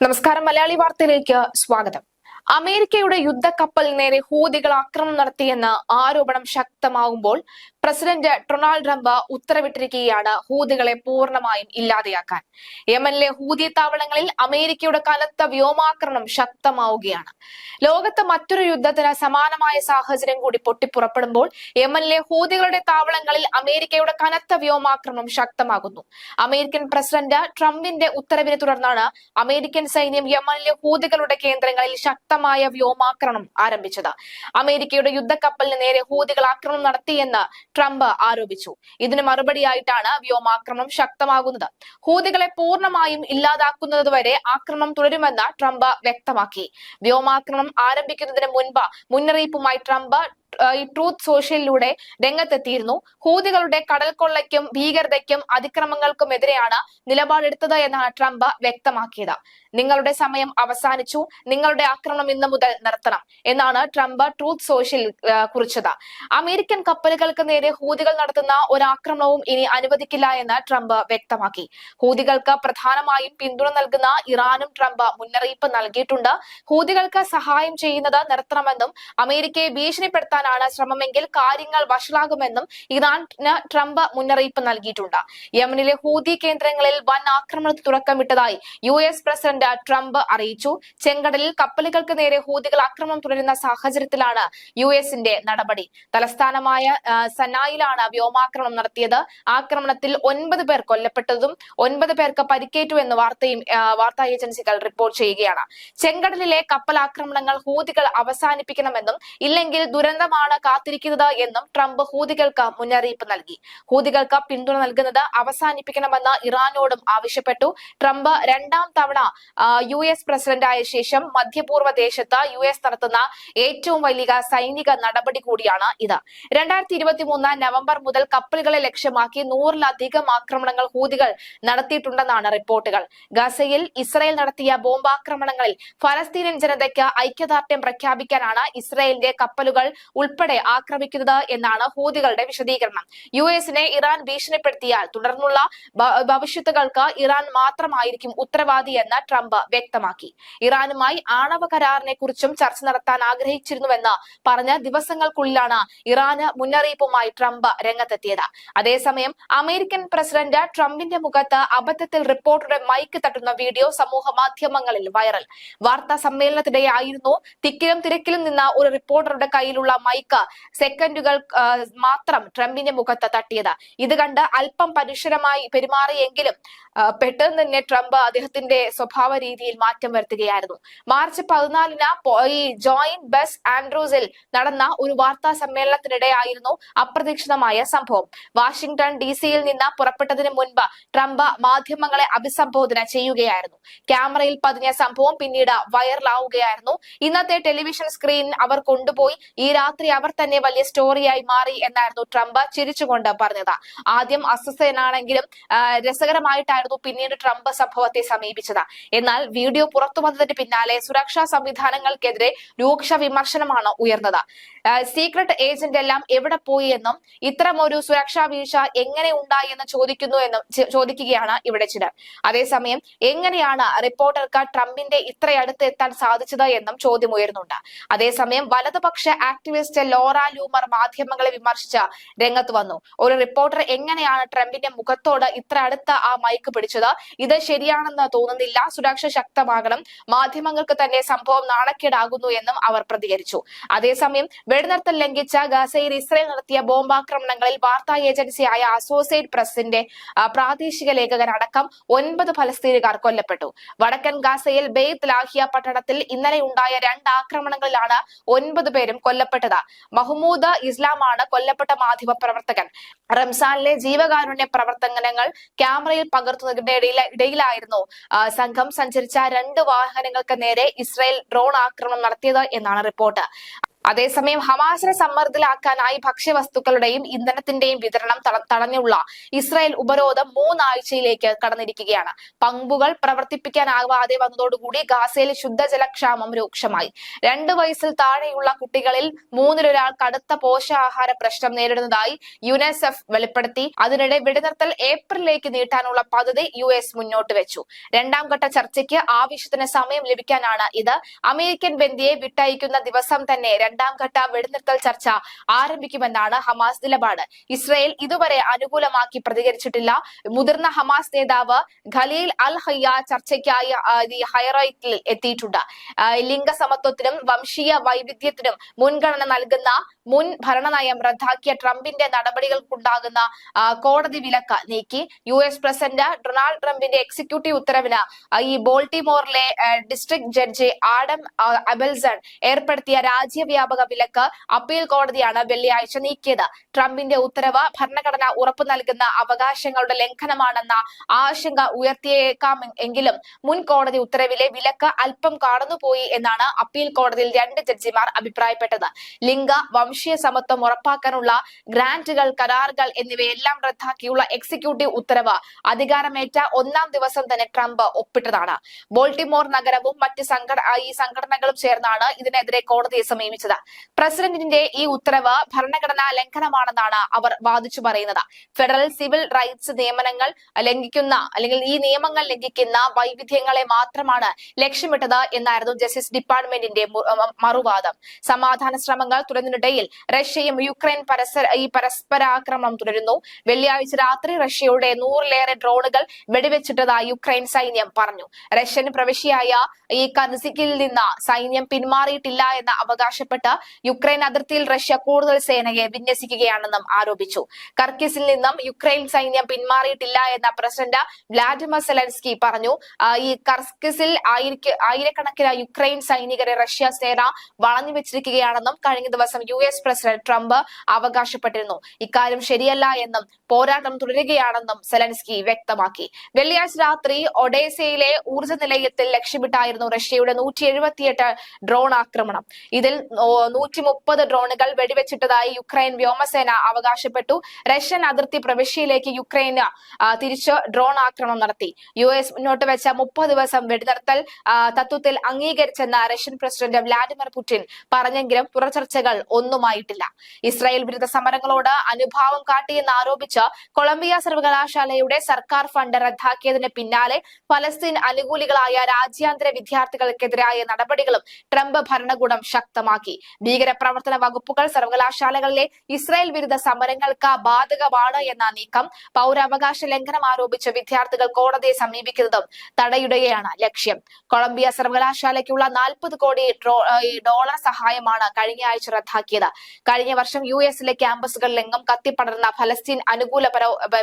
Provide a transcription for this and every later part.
നമസ്കാരം. മലയാളി വാർത്തയിലേക്ക് സ്വാഗതം. അമേരിക്കയുടെ യുദ്ധക്കപ്പൽ നേരെ ഹൂതികൾ ആക്രമണം നടത്തിയെന്ന് ആരോപണം ശക്തമാകുമ്പോൾ പ്രസിഡന്റ് ഡൊണാൾഡ് ട്രംപ് ഉത്തരവിട്ടിരിക്കുകയാണ് ഹൂതികളെ പൂർണമായും ഇല്ലാതെയാക്കാൻ. യമനിലെ ഹൂതി താവളങ്ങളിൽ അമേരിക്കയുടെ കനത്ത വ്യോമാക്രമണം ശക്തമാവുകയാണ്. ലോകത്ത് മറ്റൊരു യുദ്ധത്തിന് സമാനമായ സാഹചര്യം കൂടി പൊട്ടിപ്പുറപ്പെടുമ്പോൾ യമനിലെ ഹൂതികളുടെ താവളങ്ങളിൽ അമേരിക്കയുടെ കനത്ത വ്യോമാക്രമണം ശക്തമാകുന്നു. അമേരിക്കൻ പ്രസിഡന്റ് ട്രംപിന്റെ ഉത്തരവിനെ തുടർന്നാണ് അമേരിക്കൻ സൈന്യം യമനിലെ ഹൂതികളുടെ കേന്ദ്രങ്ങളിൽ ശക്തമായ വ്യോമാക്രമണം ആരംഭിച്ചത്. അമേരിക്കയുടെ യുദ്ധക്കപ്പലിന് നേരെ ഹൂതികൾ ആക്രമണം നടത്തിയെന്ന് ട്രംപ് ആരോപിച്ചു. ഇതിന് മറുപടിയായിട്ടാണ് വ്യോമാക്രമണം ശക്തമാകുന്നത്. ഹൂതികളെ പൂർണമായും ഇല്ലാതാക്കുന്നതുവരെ ആക്രമണം തുടരുമെന്ന് ട്രംപ് വ്യക്തമാക്കി. വ്യോമാക്രമണം ആരംഭിക്കുന്നതിന് മുൻപ് മുന്നറിയിപ്പുമായി ട്രംപ് ഈ ട്രൂത്ത് സോഷ്യലിലൂടെ രംഗത്തെത്തിയിരുന്നു. ഹൂതികളുടെ കടൽക്കൊള്ളയ്ക്കും ഭീകരതയ്ക്കും അതിക്രമങ്ങൾക്കും എതിരെയാണ് നിലപാടെടുത്തത് എന്നാണ് ട്രംപ് വ്യക്തമാക്കിയത്. നിങ്ങളുടെ സമയം അവസാനിച്ചു. നിങ്ങളുടെ ആക്രമണം ഇന്ന് മുതൽ നിർത്തണം എന്നാണ് ട്രംപ് ട്രൂത്ത് സോഷ്യൽ കുറിച്ചത്. അമേരിക്കൻ കപ്പലുകൾക്ക് നേരെ ഹൂതികൾ നടത്തുന്ന ഒരാക്രമണവും ഇനി അനുവദിക്കില്ല എന്ന് ട്രംപ് വ്യക്തമാക്കി. ഹൂതികൾക്ക് പ്രധാനമായും പിന്തുണ നൽകുന്ന ഇറാനും ട്രംപ് മുന്നറിയിപ്പ് നൽകിയിട്ടുണ്ട്. ഹൂതികൾക്ക് സഹായം ചെയ്യുന്നത് നിർത്തണമെന്നും അമേരിക്കയെ ഭീഷണിപ്പെടുത്താനാണ് ശ്രമമെങ്കിൽ കാര്യങ്ങൾ വഷളാകുമെന്നും ഇറാന് ട്രംപ് മുന്നറിയിപ്പ് നൽകിയിട്ടുണ്ട്. യമനിലെ ഹൂതി കേന്ദ്രങ്ങളിൽ വൻ ആക്രമണത്തിന് തുടക്കമിട്ടതായി യു എസ് പ്രസിഡന്റ് ട്രംപ് അറിയിച്ചു. ചെങ്കടലിൽ കപ്പലുകൾക്ക് നേരെ ഹൂതികൾ ആക്രമണം തുടരുന്ന സാഹചര്യത്തിലാണ് യു എസിന്റെ നടപടി. തലസ്ഥാനമായ സനായിലാണ് വ്യോമാക്രമണം നടത്തിയത്. ആക്രമണത്തിൽ ഒൻപത് പേർ കൊല്ലപ്പെട്ടതും ഒൻപത് പേർക്ക് പരിക്കേറ്റു എന്ന് വാർത്തയും വാർത്താ ഏജൻസികൾ റിപ്പോർട്ട് ചെയ്യുകയാണ്. ചെങ്കടലിലെ കപ്പൽ ആക്രമണങ്ങൾ ഹൂതികൾ അവസാനിപ്പിക്കണമെന്നും ഇല്ലെങ്കിൽ ദുരന്തമാണ് കാത്തിരിക്കുന്നത് എന്നും ട്രംപ് ഹൂതികൾക്ക് മുന്നറിയിപ്പ് നൽകി. ഹൂതികൾക്ക് പിന്തുണ നൽകുന്നത് അവസാനിപ്പിക്കണമെന്ന് ഇറാനോടും ആവശ്യപ്പെട്ടു. ട്രംപ് രണ്ടാം തവണ യു എസ് പ്രസിഡന്റായ ശേഷം മധ്യപൂർവ ദേശത്ത് യു എസ് നടത്തുന്ന ഏറ്റവും വലിയ സൈനിക നടപടി കൂടിയാണ് ഇത്. രണ്ടായിരത്തി ഇരുപത്തി മൂന്ന് നവംബർ മുതൽ കപ്പലുകളെ ലക്ഷ്യമാക്കി നൂറിലധികം ആക്രമണങ്ങൾ ഹൂതികൾ നടത്തിയിട്ടുണ്ടെന്നാണ് റിപ്പോർട്ടുകൾ. ഗസയിൽ ഇസ്രായേൽ നടത്തിയ ബോംബാക്രമണങ്ങളിൽ ഫലസ്തീനിയൻ ജനതയ്ക്ക് ഐക്യദാർഢ്യം പ്രഖ്യാപിക്കാനാണ് ഇസ്രായേലിന്റെ കപ്പലുകൾ ഉൾപ്പെടെ ആക്രമിക്കുന്നത് എന്നാണ് ഹൂതികളുടെ വിശദീകരണം. യു എസിനെ ഇറാൻ ഭീഷണിപ്പെടുത്തിയാൽ തുടർന്നുള്ള ഭവിഷ്യത്തുകൾക്ക് ഇറാൻ മാത്രമായിരിക്കും ഉത്തരവാദിയെന്ന് ട്രംപ് വ്യക്തമാക്കി. ഇറാനുമായി ആണവ കരാറിനെ കുറിച്ചും ചർച്ച നടത്താൻ ആഗ്രഹിച്ചിരുന്നുവെന്ന് പറഞ്ഞ ദിവസങ്ങൾക്കുള്ളിലാണ് ഇറാന് മുന്നറിയിപ്പുമായി ട്രംപ് രംഗത്തെത്തിയത്. അതേസമയം അമേരിക്കൻ പ്രസിഡന്റ് ട്രംപിന്റെ മുഖത്ത് അബദ്ധത്തിൽ റിപ്പോർട്ടറുടെ മൈക്ക് തട്ടുന്ന വീഡിയോ സമൂഹ മാധ്യമങ്ങളിൽ വൈറൽ. വാർത്താ സമ്മേളനത്തിനിടെയായിരുന്നു തിക്കിലും തിരക്കിലും നിന്ന ഒരു റിപ്പോർട്ടറുടെ കയ്യിലുള്ള മൈക്ക് സെക്കൻഡുകൾ മാത്രം ട്രംപിന്റെ മുഖത്ത് തട്ടിയത്. ഇത് കണ്ട് അല്പം പരുഷരമായി പെരുമാറിയെങ്കിലും പെട്ടെന്ന് തന്നെ ട്രംപ് അദ്ദേഹത്തിന്റെ സ്വഭാവ രീതിയിൽ മാറ്റം വരുത്തുകയായിരുന്നു. മാർച്ച് പതിനാലിന് ഈ ജോയിന്റ് ബസ് ആൻഡ്രൂസിൽ നടന്ന ഒരു വാർത്താ സമ്മേളനത്തിനിടെയായിരുന്നു അപ്രതീക്ഷിതമായ സംഭവം. വാഷിംഗ്ടൺ ഡി സിയിൽ നിന്ന് പുറപ്പെട്ടതിന് മുൻപ് ട്രംപ് മാധ്യമങ്ങളെ അഭിസംബോധന ചെയ്യുകയായിരുന്നു. ക്യാമറയിൽ പതിഞ്ഞ സംഭവം പിന്നീട് വൈറലാവുകയായിരുന്നു. ഇന്നത്തെ ടെലിവിഷൻ സ്ക്രീൻ അവർ കൊണ്ടുപോയി. ഈ രാത്രി അവർ തന്നെ വലിയ സ്റ്റോറിയായി മാറി എന്നായിരുന്നു ട്രംപ് ചിരിച്ചുകൊണ്ട് പറഞ്ഞത്. ആദ്യം അസ്വസ്ഥനാണെങ്കിലും രസകരമായിട്ടായിരുന്നു പിന്നീട് ട്രംപ് സംഭവത്തെ സമീപിച്ചത്. എന്നാൽ വീഡിയോ പുറത്തു വന്നതിന് പിന്നാലെ സുരക്ഷാ സംവിധാനങ്ങൾക്കെതിരെ രൂക്ഷ വിമർശനമാണ് ഉയർന്നത്. സീക്രട്ട് ഏജന്റ് എല്ലാം എവിടെ പോയി എന്നും ഇത്തരം ഒരു സുരക്ഷാ വീഴ്ച എങ്ങനെ ഉണ്ടായി എന്ന് ചോദിക്കുന്നു എന്നും ചോദിക്കുകയാണ് ഇവിടെ ചിലർ. അതേസമയം എങ്ങനെയാണ് റിപ്പോർട്ടർക്ക് ട്രംപിന്റെ ഇത്രയടുത്ത് എത്താൻ സാധിച്ചത് എന്നും ചോദ്യം ഉയരുന്നുണ്ട്. അതേസമയം വലതുപക്ഷ ആക്ടിവിസ്റ്റ് ലോറ ലൂമർ മാധ്യമങ്ങളെ വിമർശിച്ച രംഗത്ത് വന്നു. ഒരു റിപ്പോർട്ടർ എങ്ങനെയാണ് ട്രംപിന്റെ മുഖത്തോട് ഇത്ര അടുത്ത് ആ മൈക്ക് പിടിച്ചത്? ഇത് ശരിയാണെന്ന് തോന്നുന്നില്ല. സുരക്ഷ ശക്തമാകണം. മാധ്യമങ്ങൾക്ക് തന്നെ സംഭവം നാണക്കേടാകുന്നു എന്നും അവർ പ്രതികരിച്ചു. അതേസമയം വെടിനിർത്തൽ ലംഘിച്ച ഗസയിൽ ഇസ്രയേൽ നടത്തിയ ബോംബാക്രമണങ്ങളിൽ വാർത്താ ഏജൻസിയായ അസോസിയേറ്റ് പ്രസിന്റെ പ്രാദേശിക ലേഖകൻ അടക്കം ഒൻപത് ഫലസ്തീനുകാർ കൊല്ലപ്പെട്ടു. വടക്കൻ ഗാസയിൽ ബെയ്ത് ലാഹിയ പട്ടണത്തിൽ ഇന്നലെ ഉണ്ടായ രണ്ട് ആക്രമണങ്ങളിലാണ് ഒൻപത് പേരും കൊല്ലപ്പെട്ടത്. മഹ്മൂദ് ഇസ്ലാമാണ് കൊല്ലപ്പെട്ട മാധ്യമ പ്രവർത്തകൻ. റംസാനിലെ ജീവകാരുണ്യ പ്രവർത്തനങ്ങൾ ക്യാമറയിൽ പകർത്തുന്നതിന്റെ ഇടയില- ഇടയിലായിരുന്നു സംഘം സഞ്ചരിച്ച രണ്ട് വാഹനങ്ങൾക്ക് നേരെ ഇസ്രായേൽ ഡ്രോൺ ആക്രമണം നടത്തിയത് എന്നാണ് റിപ്പോർട്ട്. അതേസമയം ഹമാസിനെ സമ്മർദ്ദത്തിലാക്കാനായി ഭക്ഷ്യവസ്തുക്കളുടെയും ഇന്ധനത്തിന്റെയും വിതരണം തടഞ്ഞുള്ള ഇസ്രായേൽ ഉപരോധം മൂന്നാഴ്ചയിലേക്ക് കടന്നിരിക്കുകയാണ്. പമ്പുകൾ പ്രവർത്തിപ്പിക്കാനാവാതെ വന്നതോടുകൂടി ഗാസയിൽ ശുദ്ധജലക്ഷാമം രൂക്ഷമായി. രണ്ട് വയസ്സിൽ താഴെയുള്ള കുട്ടികളിൽ മൂന്നിലൊരാൾ കടുത്ത പോഷകാഹാര പ്രശ്നം നേരിടുന്നതായി യുനെസെഫ് വെളിപ്പെടുത്തി. അതിനിടെ വെടിനിർത്തൽ ഏപ്രിലിലേക്ക് നീട്ടാനുള്ള പദ്ധതി യു എസ് മുന്നോട്ട് വെച്ചു. രണ്ടാം ഘട്ട ചർച്ചയ്ക്ക് ആവശ്യത്തിന് സമയം ലഭിക്കാനാണ് ഇത്. അമേരിക്കൻ ബന്ധിയെ വിട്ടയക്കുന്ന ദിവസം തന്നെ രണ്ടാം ഘട്ട വെടിനിർത്തൽ ചർച്ച ആരംഭിക്കുമെന്നാണ് ഹമാസ് നിലപാട്. ഇസ്രയേൽ ഇതുവരെ അനുകൂലമാക്കി പ്രതികരിച്ചിട്ടില്ല. മുതിർന്ന ഹമാസ് നേതാവ് ഖലീൽ അൽ ഹയ്യ ചർച്ചയ്ക്കായി ഹൈറൈറ്റിൽ എത്തിയിട്ടുണ്ട്. ലിംഗസമത്വത്തിനും വംശീയ വൈവിധ്യത്തിനും മുൻഗണന നൽകുന്ന മുൻ ഭരണനയം റദ്ദാക്കിയ ട്രംപിന്റെ നടപടികൾക്കുണ്ടാകുന്ന കോടതി വിലക്ക് നീക്കി. യു എസ് പ്രസിഡന്റ് ഡൊണാൾഡ് ട്രംപിന്റെ എക്സിക്യൂട്ടീവ് ഉത്തരവിന് ഈ ബോൾട്ടിമോറിലെ ഡിസ്ട്രിക്ട് ജഡ്ജി ആഡം അബൽസൺ ഏർപ്പെടുത്തിയ രാജ്യവ്യാപക വിലക്ക് അപ്പീൽ കോടതിയാണ് വെള്ളിയാഴ്ച നീക്കിയത്. ട്രംപിന്റെ ഉത്തരവ് ഭരണഘടന ഉറപ്പു നൽകുന്ന അവകാശങ്ങളുടെ ലംഘനമാണെന്ന ആശങ്ക ഉയർത്തിയേക്കാം എങ്കിലും മുൻ കോടതി ഉത്തരവിലെ വിലക്ക് അല്പം കടന്നുപോയി എന്നാണ് അപ്പീൽ കോടതിയിൽ രണ്ട് ജഡ്ജിമാർ അഭിപ്രായപ്പെട്ടത്. ലിംഗ വംശീയ സമത്വം ഉറപ്പാക്കാനുള്ള ഗ്രാന്റുകൾ കരാറുകൾ എന്നിവയെല്ലാം റദ്ദാക്കിയുള്ള എക്സിക്യൂട്ടീവ് ഉത്തരവ് അധികാരമേറ്റ ഒന്നാം ദിവസം തന്നെ ട്രംപ് ഒപ്പിട്ടതാണ്. ബോൾട്ടിമോർ നഗരവും മറ്റ് സംഘട ഈ സംഘടനകളും ചേർന്നാണ് ഇതിനെതിരെ കോടതിയെ സമീപിച്ചത്. പ്രസിഡന്റിന്റെ ഈ ഉത്തരവ് ഭരണഘടനാ ലംഘനമാണെന്നാണ് അവർ വാദിച്ചു പറയുന്നത്. ഫെഡറൽ സിവിൽ റൈറ്റ്സ് നിയമനങ്ങൾ ലംഘിക്കുന്ന അല്ലെങ്കിൽ ഈ നിയമങ്ങൾ ലംഘിക്കുന്ന വൈവിധ്യങ്ങളെ മാത്രമാണ് ലക്ഷ്യമിട്ടത് എന്നായിരുന്നു ജസ്റ്റിസ് ഡിപ്പാർട്ട്മെന്റിന്റെ മറുവാദം. സമാധാന ശ്രമങ്ങൾ തുടരുന്നതിനിടയിൽ റഷ്യയും യുക്രൈൻ പരസ്പര ഈ പരസ്പരാക്രമണം തുടരുന്നു. വെള്ളിയാഴ്ച രാത്രി റഷ്യയുടെ നൂറിലേറെ ഡ്രോണുകൾ വെടിവെച്ചിട്ടതായി യുക്രൈൻ സൈന്യം പറഞ്ഞു. റഷ്യൻ പ്രവിശ്യയായ ഈ കർസിക്കിൽ നിന്ന് സൈന്യം പിന്മാറിയിട്ടില്ല എന്ന് അവകാശപ്പെട്ട് യുക്രൈൻ അതിർത്തിയിൽ റഷ്യ കൂടുതൽ സേനയെ വിന്യസിക്കുകയാണെന്നും ആരോപിച്ചു. കർക്കിസിൽ നിന്നും യുക്രൈൻ സൈന്യം പിന്മാറിയിട്ടില്ല എന്ന പ്രസിഡന്റ് വ്ളാഡിമർ സെലൻസ്കി പറഞ്ഞു. ഈ കർക്കിസിൽ ആയിരക്ക- ആയിരക്കണക്കിന് യുക്രൈൻ സൈനികരെ റഷ്യ സേന വളഞ്ഞു വെച്ചിരിക്കുകയാണെന്നും കഴിഞ്ഞ ദിവസം യു എസ് പ്രസിഡന്റ് ട്രംപ് അവകാശപ്പെട്ടിരുന്നു. ഇക്കാര്യം ശരിയല്ല എന്നും പോരാട്ടം തുടരുകയാണെന്നും സെലൻസ്കി വ്യക്തമാക്കി. വെള്ളിയാഴ്ച രാത്രി ഒഡേസയിലെ ഊർജ നിലയത്തിൽ ലക്ഷ്യമിട്ടായിരുന്നു റഷ്യയുടെ നൂറ്റി ഡ്രോൺ ആക്രമണം. ഇതിൽ നൂറ്റി മുപ്പത് ഡ്രോണുകൾ വെടിവെച്ചിട്ടതായി യുക്രൈൻ വ്യോമസേന അവകാശപ്പെട്ടു. റഷ്യൻ അതിർത്തി പ്രവിശ്യയിലേക്ക് യുക്രൈന് തിരിച്ച് ഡ്രോൺ ആക്രമണം നടത്തി. യു എസ് മുന്നോട്ട് വെച്ച മുപ്പത് ദിവസം വെടിനിർത്തൽ തത്വത്തിൽ അംഗീകരിച്ചെന്ന റഷ്യൻ പ്രസിഡന്റ് വ്ലാഡിമിർ പുടിൻ പറഞ്ഞെങ്കിലും പുറചർച്ചകൾ ഒന്നുമായിട്ടില്ല. ഇസ്രായേൽ വിരുദ്ധ സമരങ്ങളോട് അനുഭാവം കാട്ടിയെന്ന് ആരോപിച്ച് കൊളംബിയ സർവകലാശാലയുടെ സർക്കാർ ഫണ്ട് റദ്ദാക്കിയതിന് പിന്നാലെ ഫലസ്തീൻ അനുകൂലികളായ രാജ്യാന്തര വിദ്യാർത്ഥികൾക്കെതിരായ നടപടികളും ട്രംപ് ഭരണകൂടം ശക്തമാക്കി. ഭീകരപ്രവർത്തന വകുപ്പുകൾ സർവകലാശാലകളിലെ ഇസ്രായേൽ വിരുദ്ധ സമരങ്ങൾക്ക് ബാധകമാണ് എന്ന നീക്കം പൗരാവകാശ ലംഘനം ആരോപിച്ച് വിദ്യാർത്ഥികൾ കോടതിയെ സമീപിക്കുന്നതും തടയുകയാണ് ലക്ഷ്യം. കൊളംബിയ സർവകലാശാലയ്ക്കുള്ള നാൽപ്പത് കോടി ഡോളർ സഹായമാണ് കഴിഞ്ഞ ആഴ്ച റദ്ദാക്കിയത്. കഴിഞ്ഞ വർഷം യു എസിലെ ക്യാമ്പസുകളിലെങ്ങും കത്തിപ്പടർന്ന ഫലസ്തീൻ അനുകൂല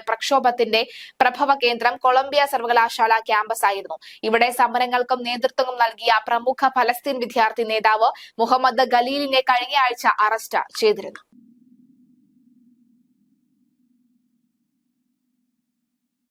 പ്രക്ഷോഭത്തിന്റെ പ്രഭവ കേന്ദ്രം കൊളംബിയ സർവകലാശാല ക്യാമ്പസ് ആയിരുന്നു. ഇവിടെ സമരങ്ങൾക്കും നേതൃത്വവും നൽകിയ പ്രമുഖ ഫലസ്തീൻ വിദ്യാർത്ഥി നേതാവ് മുഹമ്മദ് ഖലീലിനെ കഴിഞ്ഞ ആഴ്ച അറസ്റ്റ് ചെയ്തിരുന്നു.